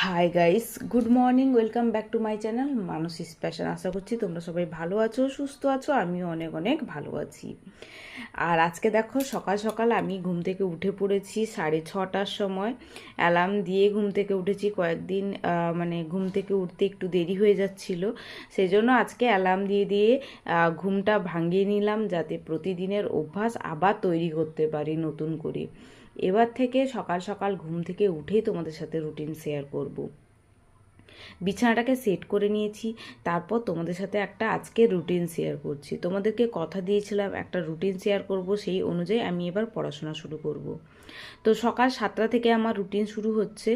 Hi guys good morning welcome back to my channel Mansi's passion আশা করছি তোমরা সবাই ভালো আছো, সুস্থ আছো, আমিও অনেক অনেক ভালো আছি। আর আজকে দেখো, সকাল সকাল আমি ঘুম থেকে উঠে পড়েছি সাড়ে ছটার সময়। অ্যালার্ম দিয়ে ঘুম থেকে উঠেছি কয়েকদিন মানে ঘুম থেকে উঠতে একটু দেরি হয়ে যাচ্ছিল। সেই জন্য আজকে অ্যালার্ম দিয়ে দিয়ে ঘুমটা ভাঙিয়ে নিলাম যাতে প্রতিদিনের অভ্যাস আবার তৈরি করতে পারি নতুন করে। এবার থেকে সকাল সকাল ঘুম থেকে উঠেই তোমাদের সাথে রুটিন শেয়ার করব। বিছানাটাকে সেট করে নিয়েছি, তারপর তোমাদের সাথে একটা আজকে রুটিন শেয়ার করছি তোমাদেরকে কথা দিয়েছিলাম, একটা রুটিন শেয়ার করব, সেই অনুযায়ী আমি এবার পড়াশোনা শুরু করব। তো সকাল সাতটা থেকে আমার রুটিন শুরু হচ্ছে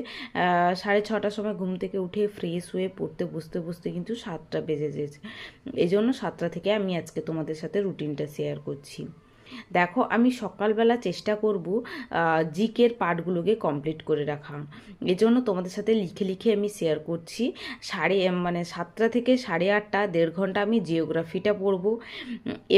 সাড়ে ছটার সময় ঘুম থেকে উঠে ফ্রেশ হয়ে পড়তে বসতে বসতে কিন্তু সাতটা বেজে যেছে এই জন্য সাতটা থেকে আমি আজকে তোমাদের সাথে রুটিনটা শেয়ার করছি দেখো, আমি সকালবেলা চেষ্টা করব জিকের পার্টগুলোকে কমপ্লিট করে রাখা। এজন্য তোমাদের সাথে লিখে লিখে আমি শেয়ার করছি। সাড়ে মানে সাতটা থেকে সাড়ে আটটা, দেড় ঘণ্টা আমি জিওগ্রাফিটা পড়ব।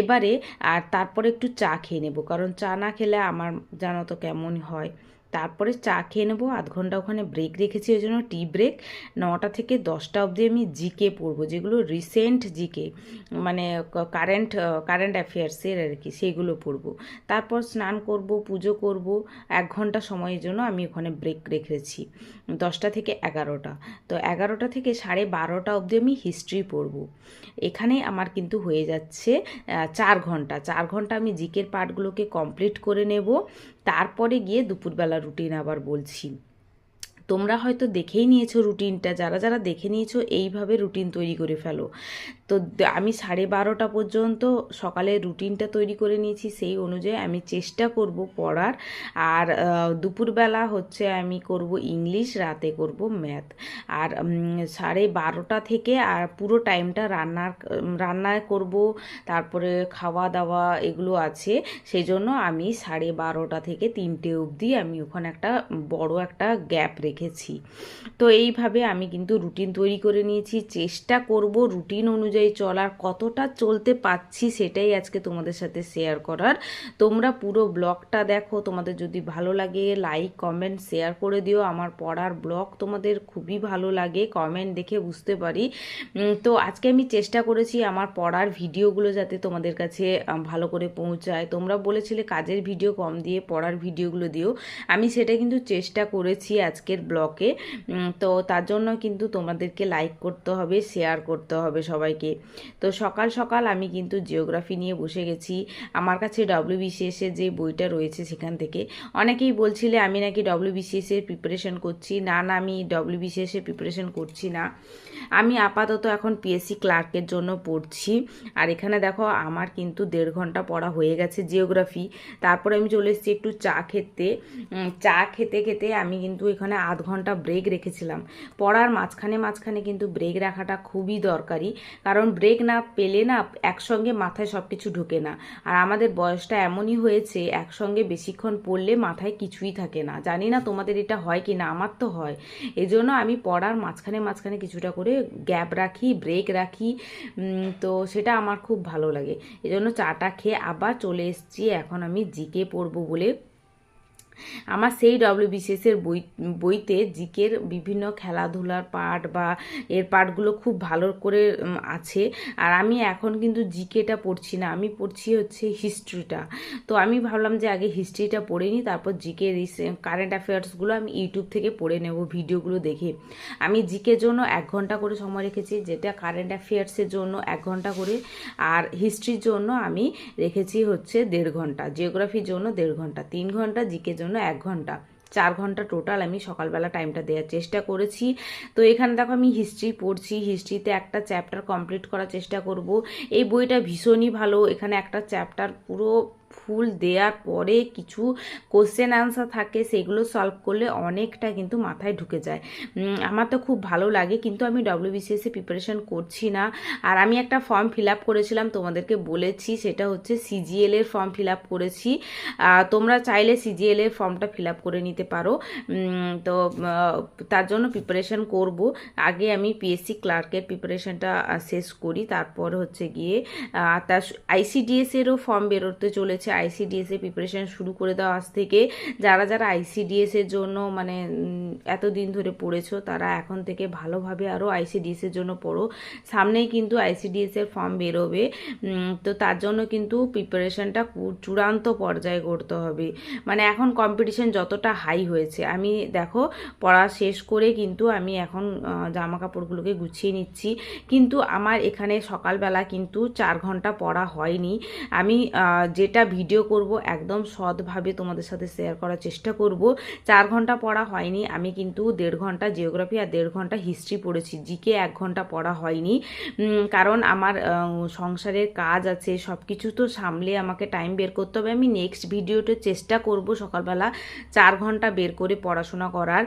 এবারে আর তারপরে একটু চা খেয়ে নেব, কারণ চা না খেলে আমার জানো তো কেমন হয়। তারপরে চা খেয়ে নেব, আধ ঘণ্টা ওখানে ব্রেক রেখেছি, ওই জন্য টি ব্রেক নটা থেকে দশটা অবধি আমি জিকে পড়ব, যেগুলো রিসেন্ট জিকে মানে কারেন্ট কারেন্ট অ্যাফেয়ার্সের আর কি সেইগুলো পড়ব। তারপর স্নান করব, পুজো করব, এক ঘণ্টা সময়ের জন্য আমি ওখানে ব্রেক রেখেছি, দশটা থেকে এগারোটা। তো এগারোটা থেকে সাড়ে বারোটা অবধি আমি হিস্ট্রি পড়ব। এখানে আমার কিন্তু হয়ে যাচ্ছে চার ঘণ্টা। চার ঘণ্টা আমি জিকের পার্টগুলোকে কমপ্লিট করে নেব তারপরে গিয়ে দুপুরবেলা রুটিন আবার বলছি। তোমরা হয়তো দেখেই নিয়েছো রুটিনটা যারা যারা দেখে নিয়েছো, এইভাবে রুটিন তৈরি করে ফেলো। তো আমি সাড়ে বারোটা পর্যন্ত সকালে রুটিনটা তৈরি করে নিয়েছি, সেই অনুযায়ী আমি চেষ্টা করব পড়ার। আর দুপুরবেলা হচ্ছে আমি করব ইংলিশ, রাতে করব ম্যাথ। আর সাড়ে বারোটা থেকে আর পুরো টাইমটা রান্নার রান্নায় রান্না করব, তারপরে খাওয়া দাওয়া এগুলো আছে। সেই জন্য আমি সাড়ে বারোটা থেকে তিনটে অবধি আমি ওখানে একটা বড় একটা গ্যাপ রেখেছি। তো এইভাবে আমি কিন্তু রুটিন তৈরি করে নিয়েছি। চেষ্টা করব রুটিন অনুযায়ী চলার কতটা চলতে পাচ্ছি সেটাই আজকে তোমাদের সাথে শেয়ার করার। তোমরা পুরো ব্লগটা দেখো তোমাদের যদি ভালো লাগে লাইক কমেন্ট শেয়ার করে দিও। আমার পড়ার ব্লগ তোমাদের খুবই ভালো লাগে কমেন্ট দেখে বুঝতে পারি। তো আজকে আমি চেষ্টা করেছি আমার পড়ার ভিডিওগুলো যাতে তোমাদের কাছে ভালো করে পৌঁছায়। তোমরা বলেছিলে কাজের ভিডিও কম দিয়ে পড়ার ভিডিওগুলো দিও। আমি সেটা কিন্তু চেষ্টা করেছি আজকের উম, তো তার জন্য কিন্তু তোমাদেরকে লাইক করতে হবে শেয়ার করতে হবে সবাইকে। তো সকাল সকাল আমি কিন্তু জিওগ্রাফি নিয়ে বসে গেছি। আমার কাছে ডব্লিউবিসিএস এর যে বইটা রয়েছে সেখান থেকে। অনেকেই বলছিলে আমি নাকি ডব্লিউবিসিএস এর প্রিপারেশন করছি। না না, আমি ডব্লিউবিসিএস এর প্রিপারেশন করছি না। আমি আপাতত এখন পিএসসি ক্লার্কের জন্য পড়ছি। আর এখানে দেখো, আমার কিন্তু দেড় ঘণ্টা পড়া হয়ে গেছে জিওগ্রাফি তারপরে আমি চলে এসেছি একটু চা খেতে। চা খেতে খেতে আমি কিন্তু এখানে আধ ঘণ্টা ব্রেক রেখেছিলাম। পড়ার মাঝখানে মাঝখানে কিন্তু ব্রেক রাখাটা খুবই দরকারি। কারণ ব্রেক না পেলে না একসঙ্গে মাথায় সব কিছু ঢোকে না। আর আমাদের বয়সটা এমনই হয়েছে, একসঙ্গে বেশিক্ষণ পড়লে মাথায় কিছুই থাকে না। জানি না তোমাদের এটা হয় কি না আমার তো হয়। এজন্য আমি পড়ার মাঝখানে মাঝখানে কিছুটা করে গ্যাপ রাখি ব্রেক রাখি তো সেটা আমার খুব ভালো লাগে। এজন্য চাটা খেয়ে আবার চলে এসেছি, এখন আমি জিকে পড়ব বলে আমার সেই ডব্লিউবিসিএস এর বই, বইতে জিকের বিভিন্ন খেলাধুলার পার্ট বা এর পার্টগুলো খুব ভালো করে আছে। আর আমি এখন কিন্তু জিকেটা পড়ছি না, আমি পড়ছি হচ্ছে হিস্ট্রিটা। তো আমি ভাবলাম যে আগে হিস্ট্রিটা পড়ে নিই, তারপর জিকে কারেন্ট অ্যাফেয়ার্সগুলো আমি ইউটিউব থেকে পড়ে নেব, ভিডিওগুলো দেখে। আমি জিকের জন্য এক ঘণ্টা করে সময় রেখেছি, যেটা কারেন্ট অ্যাফেয়ার্সের জন্য এক ঘণ্টা করে। আর হিস্ট্রির জন্য আমি রেখেছি হচ্ছে দেড় ঘণ্টা, জিওগ্রাফির জন্য দেড় ঘণ্টা, তিন ঘণ্টা জিকের জন্য এক ঘণ্টা। চার ঘণ্টা টোটাল আমি সকালবেলা টাইমটা দেওয়ার চেষ্টা করেছি। তো এখানে দেখো আমি হিস্ট্রি পড়ছি। হিস্ট্রিতে একটা চ্যাপ্টার কমপ্লিট করার চেষ্টা করব। এই বইটা ভীষণই ভালো। এখানে একটা চ্যাপ্টার পুরো ফুল দেওয়ার পরে কিছু কোশ্চেন আনসার থাকে, সেগুলো সলভ করলে অনেকটা কিন্তু মাথায় ঢুকে যায়। আমার তো খুব ভালো লাগে, কিন্তু আমি ডব্লিউবিসিএস প্রিপারেশন করছি না। আর আমি একটা ফর্ম ফিল আপ করেছিলাম, তোমাদেরকে বলেছি, সেটা হচ্ছে সিজিএল এর ফর্ম ফিল আপ করেছি তোমরা চাইলে সিজিএল এর ফর্মটা ফিল আপ করে নিতে পারো। তো তার জন্য প্রিপারেশন করব। আগে আমি পিএসসি ক্লার্কের প্রিপারেশনটা শেষ করি। তারপর হচ্ছে গিয়ে তার আইসিডিএস এরও ফর্ম বেরোতে চলেছে। বলেছে আইসিডিএস প্রিপারেশন শুরু করে দাও আজ থেকে। যারা যারা আইসিডিএস এর জন্য মানে এতদিন ধরে পড়েছো, তারা এখন থেকে ভালোভাবে আরও আইসিডিএস এর জন্য পড়ো। সামনেই কিন্তু আইসিডিএস এর ফর্ম বেরোবে। তো তার জন্য কিন্তু প্রিপারেশনটা চূড়ান্ত পর্যায়ে করতে হবে। মানে এখন কম্পিটিশন যতটা হাই হয়েছে। আমি দেখো, পড়া শেষ করে কিন্তু আমি এখন জামা কাপড়গুলোকে গুছিয়ে নিচ্ছি। কিন্তু আমার এখানে সকালবেলা কিন্তু চার ঘণ্টা পড়া হয়নি। আমি যেটা ভিডিও করব, একদম সৎভাবে তোমাদের সাথে শেয়ার করার চেষ্টা করব। চার ঘণ্টা পড়া হয়নি, আমি কিন্তু দেড় ঘণ্টা জিওগ্রাফি আর দেড় ঘণ্টা হিস্ট্রি পড়েছি জিকে এক ঘণ্টা পড়া হয়নি। কারণ আমার সংসারের কাজ আছে সব কিছু তো সামলে আমাকে টাইম বের করতে হবে। আমি নেক্সট ভিডিওতে চেষ্টা করব সকালবেলা চার ঘণ্টা বের করে পড়াশোনা করার।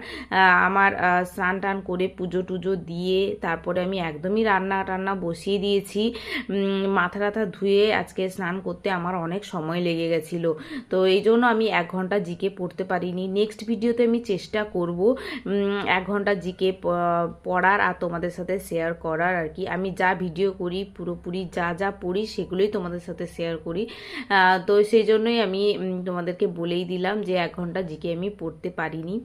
আমার স্নান টান করে পুজো টুজো দিয়ে তারপরে আমি একদমই রান্না টান্না বসিয়ে দিয়েছি। মাথা টাথা ধুয়ে আজকে স্নান করতে আমার অনেক সময় লেগে গেছিল। তো এই জন্য আমি এক ঘণ্টা জিকে পড়তে পারিনি। নেক্সট ভিডিওতে আমি চেষ্টা করব এক ঘণ্টা জিকে পড়ার আর তোমাদের সাথে শেয়ার করার আর কি। আমি যা ভিডিও করি, পুরোপুরি যা যা পড়ি, সেগুলোই তোমাদের সাথে শেয়ার করি। তো সেই জন্যই আমি তোমাদেরকে বলেই দিলাম যে এক ঘণ্টা জিকে আমি পড়তে পারিনি।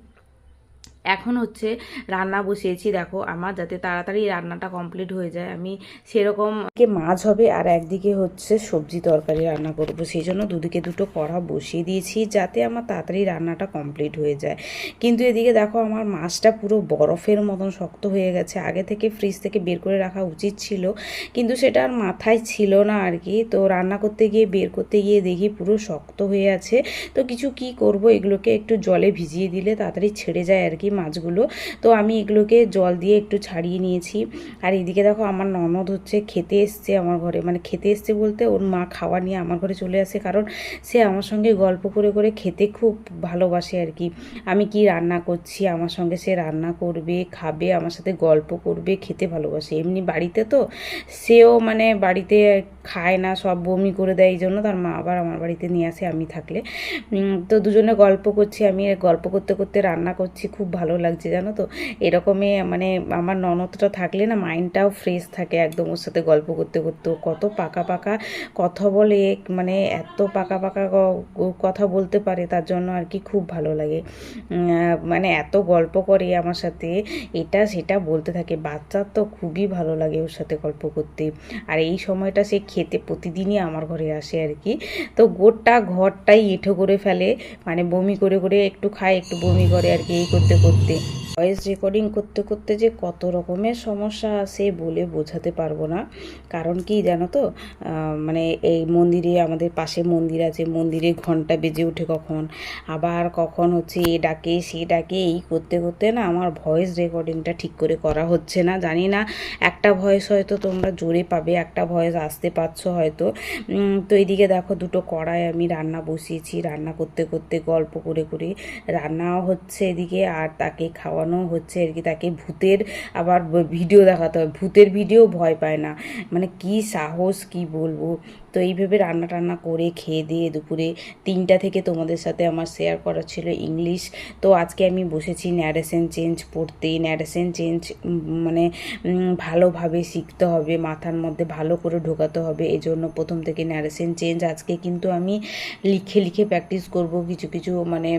এখন হচ্ছে রান্না বসিয়েছি, দেখো আমার যাতে তাড়াতাড়ি রান্নাটা কমপ্লিট হয়ে যায়। আমি সেরকম কে মাছ হবে আর একদিকে হচ্ছে সবজি তরকারি রান্না করব। সেই জন্য দুদিকে দুটো কড়া বসিয়ে দিয়েছি যাতে আমার তাড়াতাড়ি রান্নাটা কমপ্লিট হয়ে যায়। কিন্তু এদিকে দেখো আমার মাছটা পুরো বরফের মতন শক্ত হয়ে গেছে। আগে থেকে ফ্রিজ থেকে বের করে রাখা উচিত ছিল, কিন্তু সেটা আর মাথায় ছিল না আর কি। তো রান্না করতে গিয়ে, বের করতে গিয়ে দেখি পুরো শক্ত হয়ে আছে। তো কিছু কি করব, এগুলোকে একটু জলে ভিজিয়ে দিলে তাড়াতাড়ি ছেড়ে যায় আর কি। মাছগুলো। তো আমি এগুলোকে জল দিয়ে একটু ছাড়িয়ে নিয়েছি। আর এদিকে দেখো আমার ননদ হচ্ছে খেতে এসছে আমার ঘরে। মানে খেতে এসছে বলতে ওর মা খাওয়া নিয়ে আমার ঘরে চলে আসে কারণ সে আমার সঙ্গে গল্প করে করে খেতে খুব ভালোবাসে আর কি। আমি কি রান্না করছি, আমার সঙ্গে সে রান্না করবে, খাবে, আমার সাথে গল্প করবে, খেতে ভালোবাসে। এমনি বাড়িতে তো সেও মানে বাড়িতে খায় না, সব বমি করে দেয়, এই জন্য তার মা আবার আমার বাড়িতে নিয়ে আসে আমি থাকলে। তো দুজনে গল্প করছি, আমি গল্প করতে করতে রান্না করছি, খুব ভালো লাগছে, জানো তো? এরকমই মানে আমার ননদটা থাকলে না মাইন্ডটাও ফ্রেশ থাকে একদম ওর সাথে গল্প করতে করতে। কত পাকা পাকা কথা বলে মানে এত পাকা পাকা কথা বলতে পারে, তার জন্য আর কি খুব ভালো লাগে। মানে এত গল্প করে আমার সাথে, এটা সেটা বলতে থাকে। বাচ্চার তো খুবই ভালো লাগে ওর সাথে গল্প করতে। আর এই সময়টা সে খেতে প্রতিদিনই আমার ঘরে আসে আর কি। তো গোটা ঘরটাই এঁঠো করে ফেলে মানে বমি করে করে একটু খায়, একটু বমি করে আর কি এই করতে করতে। ভয়েস রেকর্ডিং করতে করতে যে কত রকমের সমস্যা আসে বলে বোঝাতে পারব না। কারণ কি জানো তো? মানে এই মন্দিরে, আমাদের পাশে মন্দির আছে, মন্দিরে ঘণ্টা বেজে ওঠে কখন? আবার কখন হচ্ছে এ ডাকে, সে ডাকে, এই করতে করতে না আমার ভয়েস রেকর্ডিংটা ঠিক করে করা হচ্ছে না। জানি না, একটা ভয়েস হয়তো তোমরা জোরে পাবে, একটা ভয়েস আসতে পারছ হয়তো। তো এদিকে দেখো দুটো কড়াই আমি রান্না বসিয়েছি, রান্না করতে করতে গল্প করে করে। রান্নাও হচ্ছে এদিকে আর তাকে খাওয়ানো হচ্ছে আর কি, তাকে ভূতের আবার ভিডিও দেখাতে হয়, ভূতের ভিডিও ভয় পায় না। মানে কি সাহস, কি বলব? তো এইভাবে রান্না টান্না করে খেয়ে দিয়ে দুপুরে তিনটা থেকে তোমাদের সাথে আমার শেয়ার করা ছিল ইংলিশ তো আজকে আমি বসেছি ন্যারেশন চেঞ্জ পড়তে। ন্যারেশন চেঞ্জ মানে ভালোভাবে শিখতে হবে, মাথার মধ্যে ভালো করে ঢোকাতে হবে। এই জন্য প্রথম থেকে ন্যারেশন চেঞ্জ আজকে কিন্তু আমি লিখে লিখে প্র্যাকটিস করব কিছু কিছু মানে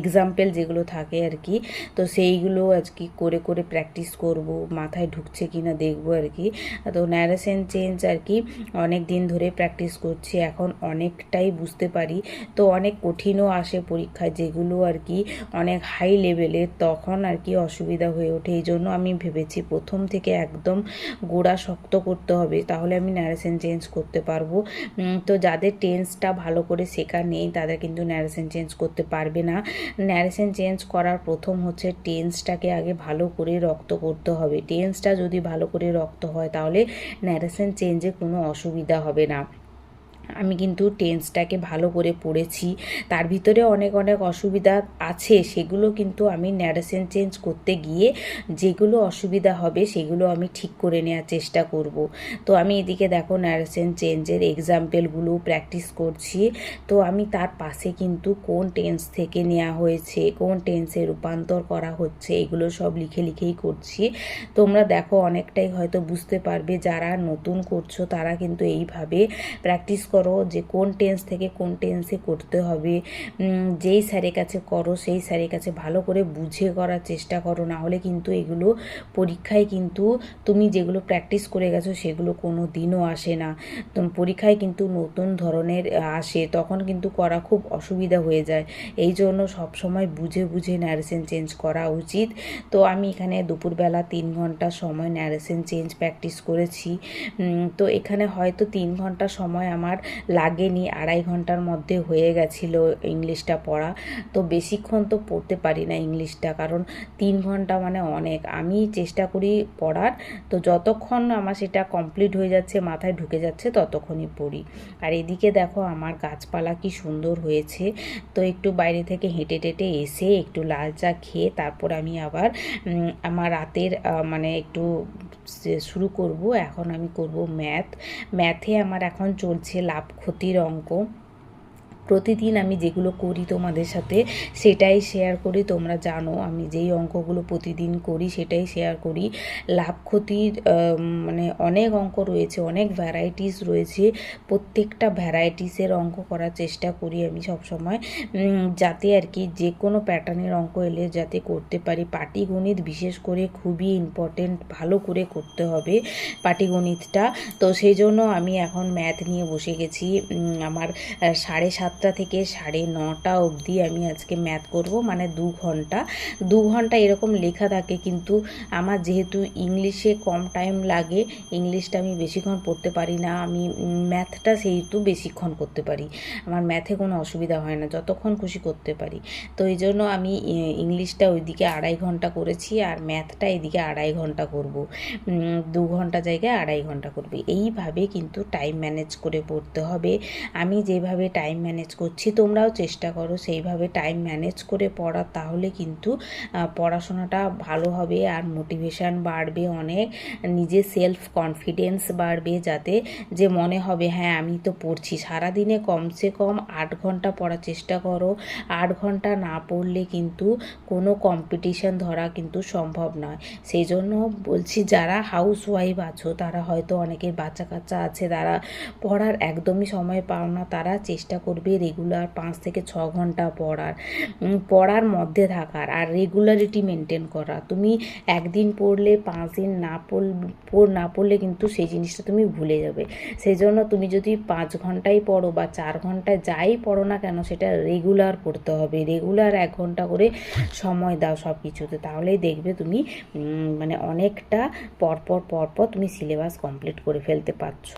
এক্সাম্পল যেগুলো থাকে আর কি। তো সেইগুলো আজকে করে করে প্র্যাকটিস করব, মাথায় ঢুকছে কি না দেখব আর কি। তো ন্যারেশন চেঞ্জ আর কি, অনেক দিন ধরে প্র্যাকটিস করছি, এখন অনেকটাই বুঝতে পারি। তো অনেক কঠিনও আসে পরীক্ষায় যেগুলো আর কি অনেক হাই লেভেলের তখন আর কি অসুবিধা হয়ে ওঠে। এই জন্য আমি ভেবেছি প্রথম থেকে একদম গোড়া শক্ত করতে হবে, তাহলে আমি ন্যারেশন চেঞ্জ করতে পারব। তো যাদের টেন্সটা ভালো করে শেখা নেই, তাদের কিন্তু ন্যারেশন চেঞ্জ করতে পারবে না। ন্যারেশন চেঞ্জ করার প্রথম হচ্ছে টেন্সটাকে আগে ভালো করে রক্ত করতে হবে। টেন্সটা যদি ভালো করে রক্ত হয়, তাহলে ন্যারেশন চেঞ্জে কোনো অসুবিধা হবে না। আমি কিন্তু টেন্সটাকে ভালো করে পড়েছি। তার ভিতরে অনেক অনেক অসুবিধা আছে, সেগুলো কিন্তু আমি ন্যারেশন চেঞ্জ করতে গিয়ে যেগুলো অসুবিধা হবে, সেগুলো আমি ঠিক করে নেওয়ার চেষ্টা করব। তো আমি এদিকে দেখো ন্যারেশন চেঞ্জের এক্সাম্পলগুলো প্র্যাকটিস করছি। তো আমি তার পাশে কিন্তু কোন টেন্স থেকে নেওয়া হয়েছে, কোন টেন্সে রূপান্তর করা হচ্ছে, এগুলো সব লিখে, লিখেই করছি। তোমরা দেখো অনেকটাই হয়তো বুঝতে পারবে, যারা নতুন করছ তারা কিন্তু এইভাবে প্র্যাকটিস করো যে কোন টেন্স থেকে কোন টেন্সে করতে হবে। যেই স্যারের কাছে করো, সেই স্যারের কাছে ভালো করে বুঝে করার চেষ্টা করো। না হলে কিন্তু এগুলো পরীক্ষায় কিন্তু তুমি যেগুলো প্র্যাকটিস করে গেছো সেগুলো কোনো দিনও আসে না। পরীক্ষায় কিন্তু নতুন ধরনের আসে, তখন কিন্তু করা খুব অসুবিধা হয়ে যায়। এই জন্য সবসময় বুঝে বুঝে ন্যারেশন চেঞ্জ করা উচিত। তো আমি এখানে দুপুরবেলা তিন ঘণ্টা সময় ন্যারেশন চেঞ্জ প্র্যাকটিস করেছি। তো এখানে হয়তো তিন ঘণ্টা সময় আমার লাগেনি, আড়াই ঘণ্টার মধ্যে হয়ে গেছিল ইংলিশটা পড়া। তো বেশিক্ষণ তো পড়তে পারি না ইংলিশটা, কারণ তিন ঘণ্টা মানে অনেক। আমি চেষ্টা করি পড়ার, তো যতক্ষণ আমার সেটা কমপ্লিট হয়ে যাচ্ছে, মাথায় ঢুকে যাচ্ছে, ততক্ষণই পড়ি। আর এদিকে দেখো আমার গাছপালা কি সুন্দর হয়েছে। তো একটু বাইরে থেকে হেঁটে টেটে এসে একটু লাল চা খেয়ে তারপর আমি আবার আমার রাতের মানে একটু শুরু করব। এখন আমি করব ম্যাথ। ম্যাথে আমার এখন চলছে লাভ ক্ষতির অঙ্ক। প্রতিদিন আমি যেগুলো করি তোমাদের সাথে, সেটাই শেয়ার করি। তোমরা জানো, আমি যেই অঙ্কগুলো প্রতিদিন করি, সেটাই শেয়ার করি। লাভ ক্ষতির মানে অনেক অঙ্ক রয়েছে, অনেক ভ্যারাইটিস রয়েছে। প্রত্যেকটা ভ্যারাইটিসের অঙ্ক করার চেষ্টা করি আমি সবসময়। যাতে আর কি যে কোনো প্যাটার্নের অঙ্ক এলে যাতে করতে পারি। পাটিগণিত বিশেষ করে খুবই ইম্পর্টেন্ট ভালো করে করতে হবে পাটিগণিতটা। তো সেই জন্য আমি এখন ম্যাথ নিয়ে বসে গেছি। আমার সাড়ে সাড়ে সাতটা থেকে সাড়ে নটা অবধি আমি আজকে ম্যাথ করব মানে দু ঘণ্টা। দু ঘণ্টা এরকম লেখা থাকে কিন্তু আমার যেহেতু ইংলিশে কম টাইম লাগে, ইংলিশটা আমি বেশিক্ষণ পড়তে পারি না, আমি ম্যাথটা সেহেতু বেশিক্ষণ করতে পারি। আমার ম্যাথে কোনো অসুবিধা হয় না, যতক্ষণ খুশি করতে পারি। তো এই জন্য আমি ইংলিশটা ওইদিকে আড়াই ঘণ্টা করেছি আর ম্যাথটা এদিকে আড়াই ঘণ্টা করব। দু ঘণ্টা জায়গায় আড়াই ঘণ্টা করবে। এইভাবে কিন্তু টাইম ম্যানেজ করে পড়তে হবে। আমি যেভাবে টাইম ম্যানেজ করছি, তোমরাও চেষ্টা করো সেইভাবে টাইম ম্যানেজ করে পড়া, তাহলে কিন্তু পড়াশোনাটা ভালো হবে আর মোটিভেশান বাড়বে অনেক, নিজের সেলফ কনফিডেন্স বাড়বে যাতে যে মনে হবে হ্যাঁ আমি তো পড়ছি। সারাদিনে কমসে কম আট ঘণ্টা পড়ার চেষ্টা করো। আট ঘণ্টা না পড়লে কিন্তু কোনো কম্পিটিশান ধরা কিন্তু সম্ভব নয়। সেই জন্য বলছি, যারা হাউস ওয়াইফ আছো, তারা হয়তো অনেকের বাচ্চা কাচ্চা আছে, তারা পড়ার একদমই সময় পাও না, তারা চেষ্টা করবে রেগুলার পাঁচ থেকে ছ ঘণ্টা পড়ার পড়ার মধ্যে থাকার আর রেগুলারিটি মেনটেন করা তুমি একদিন পড়লে, পাঁচ দিন না পড় না পড়লে কিন্তু সেই জিনিসটা তুমি ভুলে যাবে। সেই জন্য তুমি যদি পাঁচ ঘন্টাই পড়ো বা চার ঘন্টায় যাই পড়ো না কেন, সেটা রেগুলার পড়তে হবে। রেগুলার এক ঘণ্টা করে সময় দাও সব কিছুতে তাহলেই দেখবে তুমি মানে অনেকটা পরপর পরপর তুমি সিলেবাস কমপ্লিট করে ফেলতে পারছ।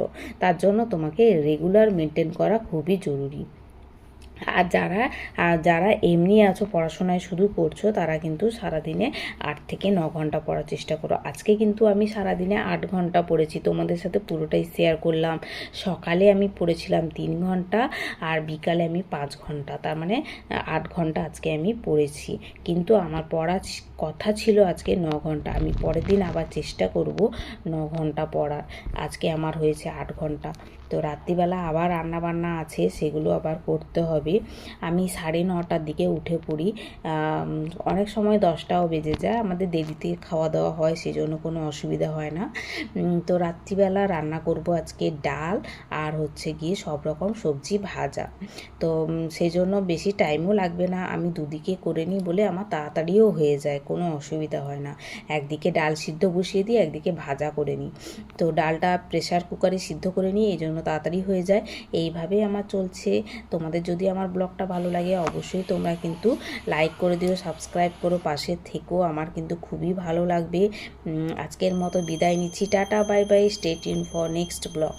তার জন্য তোমাকে রেগুলার মেনটেন করা খুবই জরুরি। আর যারা যারা এমনি আছো, পড়াশোনায় শুধু করছ, তারা কিন্তু সারাদিনে আট থেকে ন ঘণ্টা পড়ার চেষ্টা করো। আজকে কিন্তু আমি সারাদিনে আট ঘণ্টা পড়েছি, তোমাদের সাথে পুরোটাই শেয়ার করলাম। সকালে আমি পড়েছিলাম তিন ঘণ্টা, আর বিকালে আমি পাঁচ ঘণ্টা। তার মানে আট ঘণ্টা আজকে আমি পড়েছি। কিন্তু আমার পড়া কথা ছিল আজকে ন ঘণ্টা। আমি পরের দিন আবার চেষ্টা করব ন ঘণ্টা পড়ার। আজকে আমার হয়েছে আট ঘণ্টা। তো রাত্রিবেলা আবার রান্না বান্না আছে সেগুলো আবার করতে হবে। আমি সাড়ে নটার দিকে উঠে পড়ি। অনেক সময় দশটাও বেজে যায় আমাদের দেরিতে খাওয়া দাওয়া হয় সেজন্য কোনো অসুবিধা হয় না। তো রাত্রিবেলা রান্না করব আজকে ডাল আর হচ্ছে গিয়ে সব রকম সবজি ভাজা। তো উম, সেই জন্য বেশি টাইমও লাগবে না আমি দুদিকে করে নিই বলে আমার তাড়াতাড়িও হয়ে যায় কোনো অসুবিধা হয় না। একদিকে ডাল সিদ্ধ বসিয়ে দিই একদিকে ভাজা করে নিই। তো ডালটা প্রেশার কুকারে সিদ্ধ করে নিই এই জন্য তাড়াতাড়ি হয়ে যায়। এইভাবে আমার চলছে। তোমাদের যদি আমার ব্লগটা ভালো লাগে অবশ্যই তোমরা কিন্তু লাইক করে দিও সাবস্ক্রাইব করো, পাশে থেকো। আমার কিন্তু খুবই ভালো লাগবে। আজকের মতো বিদায় নিচ্ছি। Tata bye bye stay in for next blog